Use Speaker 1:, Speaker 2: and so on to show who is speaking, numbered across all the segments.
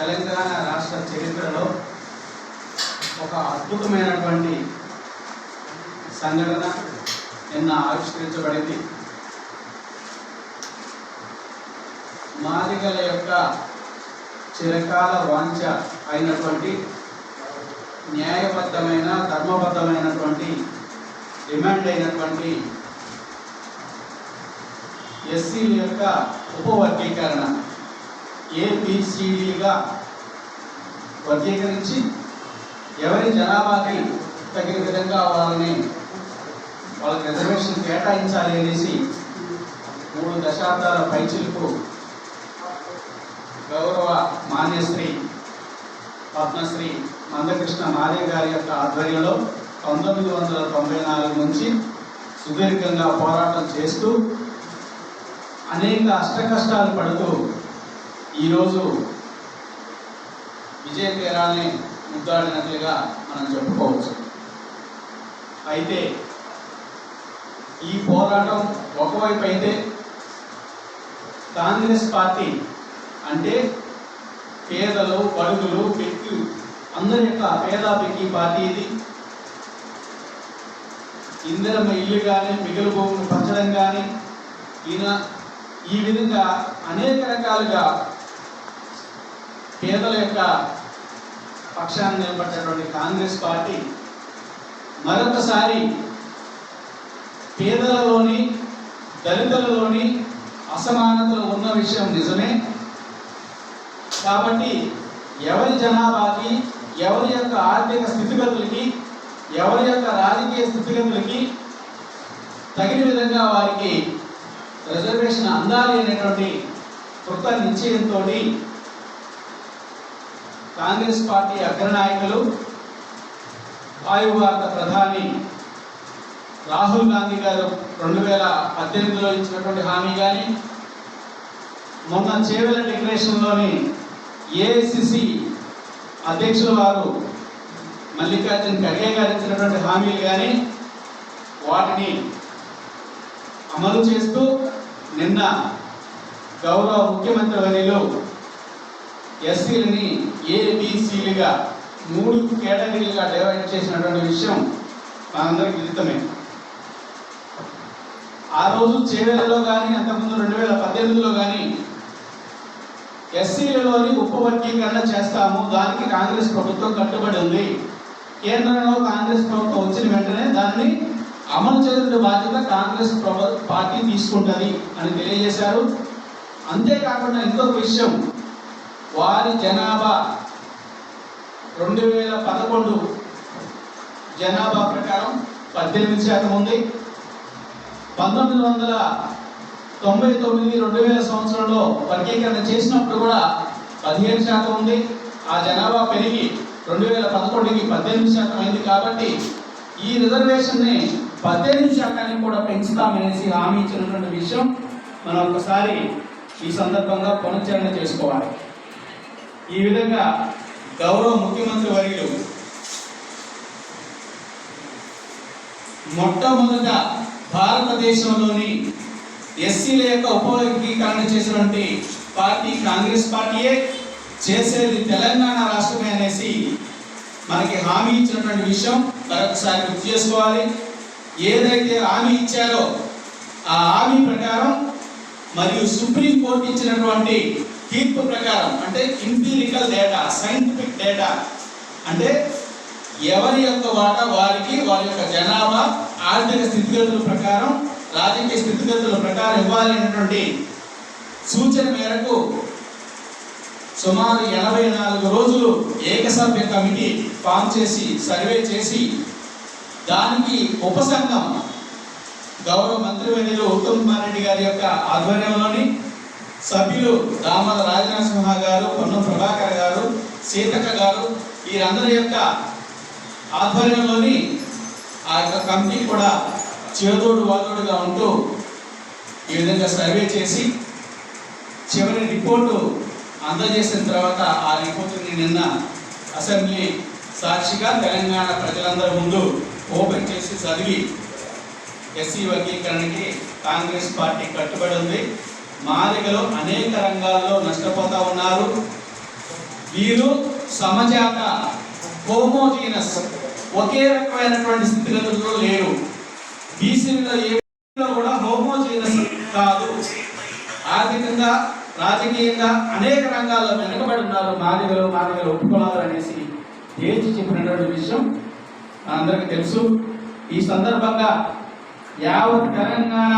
Speaker 1: తెలంగాణ రాష్ట్ర చరిత్రలో ఒక అద్భుతమైనటువంటి సంఘటన నిన్న ఆవిష్కరించబడింది. మాదిగల యొక్క చిరకాల వాంఛ అయినటువంటి న్యాయబద్ధమైన ధర్మబద్ధమైనటువంటి డిమాండ్ అయినటువంటి ఎస్సీల యొక్క ఉపవర్గీకరణ. ఏబిసిడిలుగా వర్గీకరించి ఎవరి జనాభాకి తగిన విధంగా వాళ్ళని వాళ్ళకి రిజర్వేషన్ కేటాయించాలి అనేసి మూడు దశాబ్దాల పైచిలకు గౌరవ మాన్యశ్రీ పద్మశ్రీ మందకృష్ణ మాదే గారి యొక్క ఆధ్వర్యంలో పంతొమ్మిది వందల తొంభై నాలుగు నుంచి సుదీర్ఘంగా పోరాటం చేస్తూ అనేక అష్టకష్టాలు పడుతూ ఈరోజు విజయ తీరాన్ని ముద్దాడినట్లుగా మనం చెప్పుకోవచ్చు. అయితే ఈ పోరాటం ఒకవైపు అయితే కాంగ్రెస్ పార్టీ అంటే పేదలు బడుగులు పెక్కి అందరి యొక్క పేద పార్టీ ఇది. ఇందిరమ్మ ఇల్లు కానీ మిగిలి భూములు పంచడం కానీ ఈయన ఈ విధంగా అనేక రకాలుగా పేదల యొక్క పక్షాన్ని నిలబడ్డటువంటి కాంగ్రెస్ పార్టీ మరొకసారి పేదలలోని దళితులలోని అసమానతలు ఉన్న విషయం నిజమే. కాబట్టి ఎవరి జనాభాకి ఎవరి యొక్క ఆర్థిక స్థితిగతులకి ఎవరి యొక్క రాజకీయ స్థితిగతులకి తగిన విధంగా వారికి రిజర్వేషన్ అందాలి అనేటువంటి కృత నిశ్చయంతో కాంగ్రెస్ పార్టీ అగ్రనాయకులు వాయువార్త ప్రధాని రాహుల్ గాంధీ గారు రెండు వేల పద్దెనిమిదిలో ఇచ్చినటువంటి హామీ కానీ మొన్న చేవెల డిక్లరేషన్లోని ఏఐసిసి అధ్యక్షుల వారు మల్లికార్జున్ ఖర్గే గారు ఇచ్చినటువంటి హామీలు కానీ వాటిని అమలు చేస్తూ నిన్న గౌరవ ముఖ్యమంత్రి వర్యులు ఎస్సీలని ఏబిసిలుగా మూడు కేటగిరీలుగా డివైడ్ చేసినటువంటి విషయం మనందరికీ విదితమే. ఆ రోజు చేవేలలో కానీ అంతకుముందు రెండు వేల పద్దెనిమిదిలో కానీ ఎస్సీలలోని ఉపవర్గీకరణ చేస్తాము దానికి కాంగ్రెస్ ప్రభుత్వం కట్టుబడి ఉంది. కేంద్రంలో కాంగ్రెస్ ప్రభుత్వం వచ్చిన వెంటనే దాన్ని అమలు చేసిన బాధ్యత కాంగ్రెస్ ప్రభు పార్టీ తీసుకుంటుంది అని తెలియజేశారు. అంతేకాకుండా ఇంకొక విషయం వారి జనాభా రెండు వేల పదకొండు జనాభా ప్రకారం పద్దెనిమిది శాతం ఉంది. పంతొమ్మిది వందల తొంభై తొమ్మిది రెండు వేల సంవత్సరంలో వర్గీకరణ చేసినప్పుడు కూడా పదిహేను శాతం ఉంది. ఆ జనాభా పెరిగి రెండు వేల పదకొండుకి పద్దెనిమిది శాతం అయింది కాబట్టి ఈ రిజర్వేషన్ని పద్దెనిమిది శాతానికి కూడా పెంచుతామనేసి హామీ ఇచ్చినటువంటి విషయం మనం ఒకసారి ఈ సందర్భంగా పునశ్చరణ చేసుకోవాలి. ఈ విధంగా గౌరవ ముఖ్యమంత్రి వర్యులు మొట్టమొదట భారతదేశంలోని ఎస్సీల యొక్క ఉపవర్గీకరణ చేసినటువంటి పార్టీ కాంగ్రెస్ పార్టీయే చేసేది తెలంగాణ రాష్ట్రమే అనేసి మనకి హామీ ఇచ్చినటువంటి విషయం మరొకసారి గుర్తు చేసుకోవాలి. ఏదైతే హామీ ఇచ్చారో ఆ హామీ ప్రకారం మరియు సుప్రీం కోర్టు ఇచ్చినటువంటి తీర్పు ప్రకారం అంటే ఇంపీరికల్ డేటా సైంటిఫిక్ డేటా అంటే ఎవరి యొక్క వాటా వారికి వారి యొక్క జనాభా ఆర్థిక స్థితిగతుల ప్రకారం రాజకీయ స్థితిగతుల ప్రకారం ఇవ్వాలనేటువంటి సూచన మేరకు సుమారు ఎనభై నాలుగు రోజులు ఏకసభ్య కమిటీ ఫామ్ చేసి సర్వే చేసి దానికి ఉపసంఘం గౌరవ మంత్రివర్యులు ఉత్తమ్ కుమార్ రెడ్డి గారి యొక్క ఆధ్వర్యంలోని సభ్యులు దామల రాజనరసింహ గారు పొన్నం ప్రభాకర్ గారు సీతక్క గారు వీరందరి యొక్క ఆధ్వర్యంలోని ఆ యొక్క కమిటీ కూడా చేదోడు వాదోడుగా ఉంటూ ఈ విధంగా సర్వే చేసి చివరి రిపోర్టు అందజేసిన తర్వాత ఆ రిపోర్టుని నిన్న అసెంబ్లీ సాక్షిగా తెలంగాణ ప్రజలందరి ముందు ఓపెన్ చేసి చదివి ఎస్సీ వర్గీకరణకి కాంగ్రెస్ పార్టీ కట్టుబడి ఉంది. మాదిగలో అనేక రంగాల్లో నష్టపోతా ఉన్నారు. వీరు సమజాత హోమోజీనస్ ఒకే రకమైనటువంటి స్థితిగతుల్లో లేరు. బీసీలో ఏ కూడా హోమోజీనస్ కాదు. ఆర్థికంగా రాజకీయంగా అనేక రంగాల్లో వెనుకబడి ఉన్నారు మాదిగలు మాదిగలు ఒప్పుకోవాలి అనేసి తేల్చి చెప్పినటువంటి విషయం అందరికీ తెలుసు. ఈ సందర్భంగా యావత్ తెలంగాణ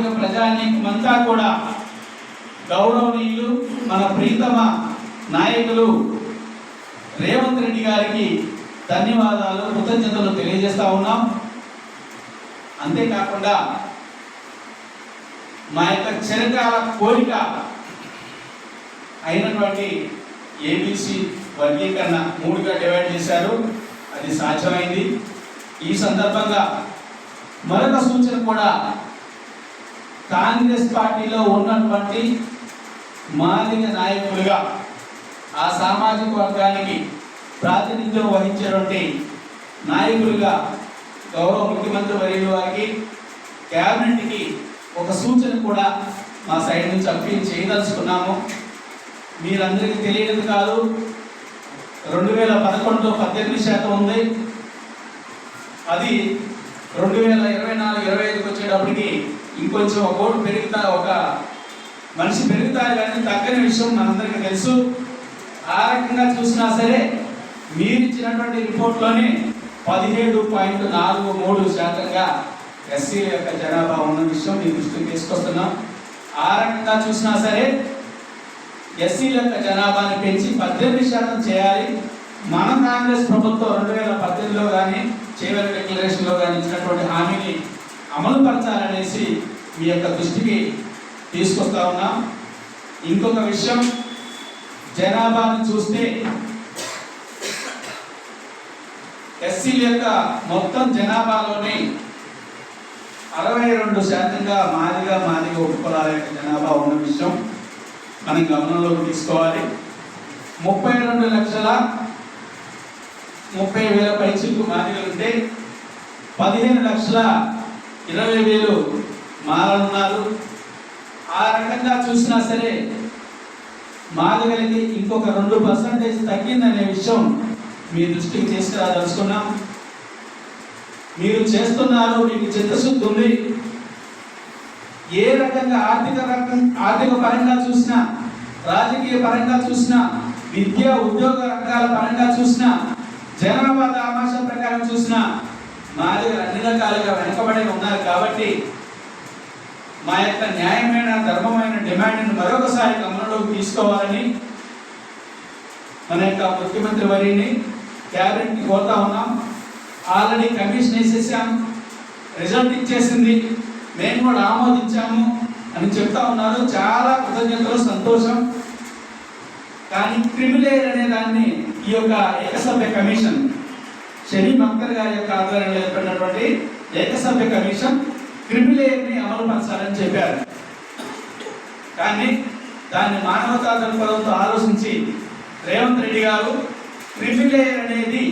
Speaker 1: మాదిగ ప్రజానీకమంతా కూడా గౌరవనీయులు మన ప్రీతమ నాయకులు రేవంత్ రెడ్డి గారికి ధన్యవాదాలు కృతజ్ఞతలు తెలియజేస్తా ఉన్నాం. అంతేకాకుండా మా యొక్క చిరకాల కోరిక అయినటువంటి ఏబిసి వర్గీకరణ మూడుగా డివైడ్ చేశారు. అది సాధ్యమైంది. ఈ సందర్భంగా మరొక సూచన కూడా కాంగ్రెస్ పార్టీలో ఉన్నటువంటి మాదిగ నాయకులుగా ఆ సామాజిక వర్గానికి ప్రాతినిధ్యం వహించేటువంటి నాయకులుగా గౌరవ ముఖ్యమంత్రి వర్యుల వారికి క్యాబినెట్కి ఒక సూచన కూడా మా సైడ్ నుంచి అప్పీల్ చేయదలుచుకున్నాము. మీరందరికీ తెలియదు కాదు రెండు వేల పదకొండులో పద్దెనిమిది శాతం ఉంది. అది రెండు వేల ఇరవై నాలుగు ఇరవై ఐదుకి వచ్చేటప్పటికి ఇంకొంచెం ఒక ఓటు పెరుగుతా ఒక మనిషి పెరుగుతారు కానీ తగ్గని విషయం మనందరికీ తెలుసు. ఆ రకంగా చూసినా సరే మీరు ఇచ్చినటువంటి రిపోర్ట్లోనే పదిహేడు పాయింట్ నాలుగు మూడు శాతంగా ఎస్సీల యొక్క జనాభా ఉన్న విషయం మీ దృష్టికి తీసుకొస్తున్నాం. ఆ రకంగా చూసినా సరే ఎస్సీల యొక్క జనాభాని పెంచి పద్దెనిమిది శాతం చేయాలి. మన కాంగ్రెస్ ప్రభుత్వం రెండు వేల పద్దెనిమిదిలో కానీ చేయవల డిక్లరేషన్లో కానీ ఇచ్చినటువంటి హామీని అమలు పరచాలనేసి మీ యొక్క దృష్టికి తీసుకొస్తా ఉన్నాం. ఇంకొక విషయం జనాభాను చూస్తే ఎస్సీల యొక్క మొత్తం జనాభాలోని అరవై రెండు శాతంగా మాదిగా మాదిగా ఉపకులాల యొక్క జనాభా ఉన్న విషయం మనం గమనంలోకి తీసుకోవాలి. ముప్పై రెండు లక్షల ముప్పై వేల పైచిలకు మాదిగలు ఉంటే పదిహేను లక్షల ఇరవై వేలు మాలనున్నారు ఆ రకంగా చూసినా సరే మాదిగలకి ఇంకొక రెండు పర్సంటేజ్ తగ్గిందనే విషయం మీ దృష్టికి తీసుకురాదలుచుకున్నాం. మీరు చేస్తున్నారు మీకు చిత్తశుద్ధి ఉంది. ఏ రకంగా ఆర్థిక రకం ఆర్థిక పరంగా చూసినా రాజకీయ పరంగా చూసినా విద్య ఉద్యోగ రంగాల పరంగా చూసినా జనాభా ఆమాశ ప్రకారం చూసినా మాదిరి అన్ని రకాలుగా వెనుకబడి ఉన్నారు కాబట్టి మా యొక్క న్యాయమైన ధర్మమైన డిమాండ్ని మరొకసారి గమనంలోకి తీసుకోవాలని మన యొక్క ముఖ్యమంత్రి వరిని క్యాబినెట్ని కోరుతా ఉన్నాం. ఆల్రెడీ కమిషన్ వేసేసాం. రిజల్ట్ ఇచ్చేసింది. మేము కూడా ఆమోదించాము అని చెప్తా ఉన్నారు. చాలా కృతజ్ఞతలు సంతోషం. కానీ క్రిమిలేర్ అనే దాన్ని ఈ యొక్క ఏకసభ్య కమిషన్ షరీఫ్ మంకర్ గారి యొక్క ఆధ్వర్యంలో ఏర్పడినటువంటి ఏకసభ్య కమిషన్ క్రిమిలేయర్ని అమలు పరచాలని చెప్పారు. కానీ దాన్ని మానవతా దృక్పథంతో ఆలోచించి రేవంత్ రెడ్డి గారు క్రిమిలేయర్ అనేది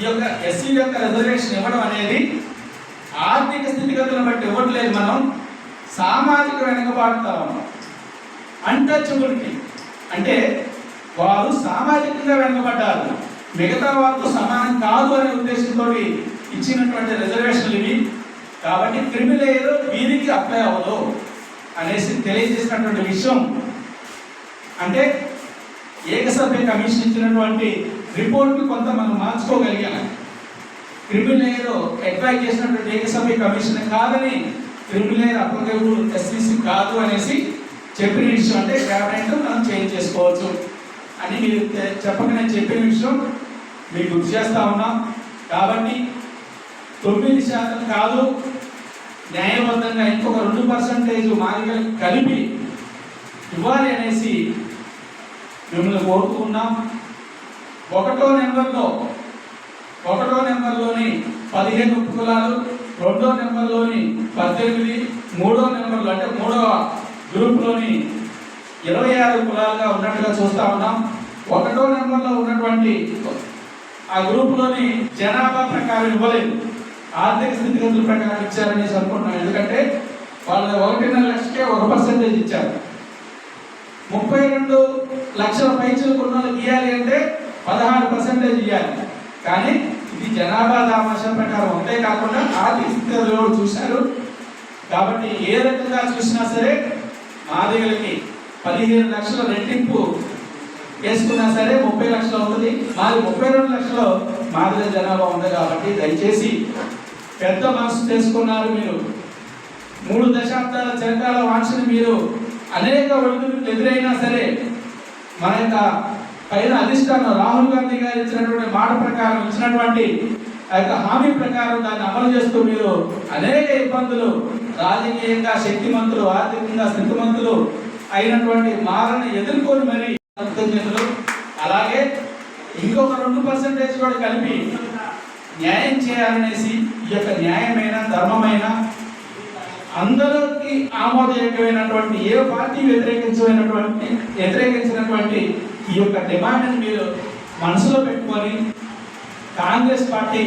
Speaker 1: ఈ యొక్క ఎస్సీ యొక్క రిజర్వేషన్ ఇవ్వడం అనేది ఆర్థిక స్థితిగతులను బట్టి ఇవ్వట్లేదు మనం. సామాజిక వెనుకబాటుతా ఉన్నాం. అంటచబుల్కి అంటే వారు సామాజికంగా వెనుకబడ్డారు. మిగతా వారితో సమానం కాదు అనే ఉద్దేశంతో ఇచ్చినటువంటి రిజర్వేషన్లు ఇవి కాబట్టి క్రిమిలేయర్ వీరికి అప్లై అవ్వదు అనేసి తెలియజేసినటువంటి విషయం. అంటే ఏకసభ్య కమిషన్ ఇచ్చినటువంటి రిపోర్ట్ని కొంత మనం మార్చుకోగలిగాం ఏదో అడ్వైజ్ చేసినటువంటి ఏకసభ్య కమిషన్ కాదని క్రిమిలేయర్ అప్లికేబుల్ ఎస్సీసీ కాదు అనేసి చెప్పిన విషయం. అంటే క్యాబినెట్ మనం చేంజ్ చేసుకోవచ్చు. అని మీరు చెప్పక నేను చెప్పే విషయం మీకు గుర్తు చేస్తా ఉన్నాం. కాబట్టి తొమ్మిది శాతం కాదు న్యాయబద్ధంగా ఇంకొక రెండు పర్సంటేజ్ మాదిగలు కలిపి ఇవ్వాలి అనేసి మిమ్మల్ని కోరుతున్నాం ఒకటో నెంబర్లో ఒకటో నెంబర్లోని పదిహేను కులాలు రెండో నెంబర్లోని పద్దెనిమిది మూడో నెంబర్లో అంటే మూడవ గ్రూప్లోని ఇరవై ఆరు కులాలుగా ఉన్నట్టుగా చూస్తా ఉన్నాం. ఒకటో నెంబర్లో ఉన్నటువంటి ఆ గ్రూపులోని జనాభా ప్రకారం ఇవ్వలేదు. ఆర్థిక స్థితిగతుల ప్రకారం ఇచ్చారని అనుకుంటున్నాను ఎందుకంటే వాళ్ళు ఒకటిన్నర లక్షకే ఒక పర్సెంటేజ్ ఇచ్చారు. ముప్పై రెండు లక్షల పైచలకు ఉన్న వాళ్ళకి ఇవ్వాలి అంటే పదహారు పర్సెంటేజ్ ఇవ్వాలి కానీ ఇది జనాభా దామాషా ప్రకారం ఉంటే కాకుండా ఆర్థిక స్థితిగతులు చూశారు? కాబట్టి ఏ రకంగా చూసినా సరే మాదిగలకి పదిహేను లక్షల రెట్టింపు వేసుకున్నా సరే ముప్పై లక్షలు అవుతుంది. మాది ముప్పై రెండు లక్షలు. మాదిగ జనాభా ఉంది కాబట్టి దయచేసి పెద్ద మనసు చేసుకున్నారు మీరు. మూడు దశాబ్దాల చరిత్రల వాంఛని మీరు అనేక ఒడిదుడుకులు ఎదురైనా సరే మన యొక్క పైన అధిష్టానం రాహుల్ గాంధీ గారు ఇచ్చినటువంటి మాట ప్రకారం ఇచ్చినటువంటి ఆ యొక్క హామీ ప్రకారం దాన్ని అమలు చేస్తూ మీరు అనేక ఇబ్బందులు రాజకీయంగా శక్తిమంతులు ఆర్థికంగా స్థితిమంతులు అయినటువంటి మారని ఎదుర్కొని మరి కృతజ్ఞతలు అలాగే ఇంకొక రెండు పర్సెంటేజ్ కూడా కలిపి న్యాయం చేయాలనేసి ఈ యొక్క న్యాయమైన ధర్మమైన అందరికి ఆమోదయోగ్యమైనటువంటి ఏ పార్టీ వ్యతిరేకించమైనటువంటి వ్యతిరేకించినటువంటి ఈ యొక్క డిమాండ్ని మీరు మనసులో పెట్టుకొని కాంగ్రెస్ పార్టీ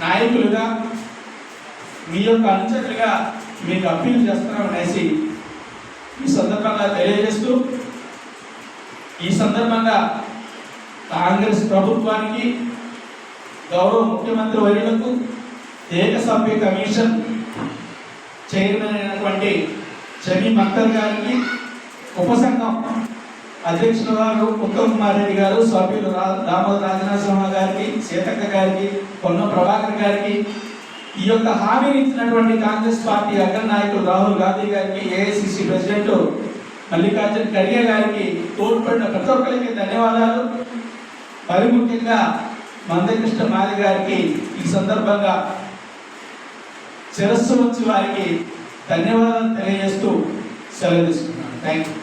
Speaker 1: నాయకులుగా మీ యొక్క అనుచరులుగా మీకు అప్పీల్ చేస్తున్నామనేసి ఈ సందర్భంగా తెలియజేస్తూ ఈ సందర్భంగా కాంగ్రెస్ ప్రభుత్వానికి గౌరవ ముఖ్యమంత్రి వర్యులకు ఏకసభ్య కమిషన్ చైర్మన్ అయినటువంటి జమీ మక్తర్ గారికి ఉపసంఘం అధ్యక్షుల గారు ఉత్తమ్ కుమార్ రెడ్డి గారు సభ్యులు రా- దామోదర రాజనరసింహ గారికి సీతక్క గారికి పొన్న ప్రభాకర్ గారికి ఈ యొక్క హామీని ఇచ్చినటువంటి కాంగ్రెస్ పార్టీ అగ్ర నాయకులు రాహుల్ గాంధీ గారికి ఏఐసిసి ప్రెసిడెంట్ మల్లికార్జున ఖర్గే గారికి తోడ్పడిన ప్రతి ఒక్కరికి ధన్యవాదాలు. మరి ముఖ్యంగా మందకృష్ణ మాలి గారికి ఈ సందర్భంగా శిరస్సు వచ్చి వారికి ధన్యవాదాలు తెలియజేస్తూ సెలవు తీసుకున్నాను థ్యాంక్ యూ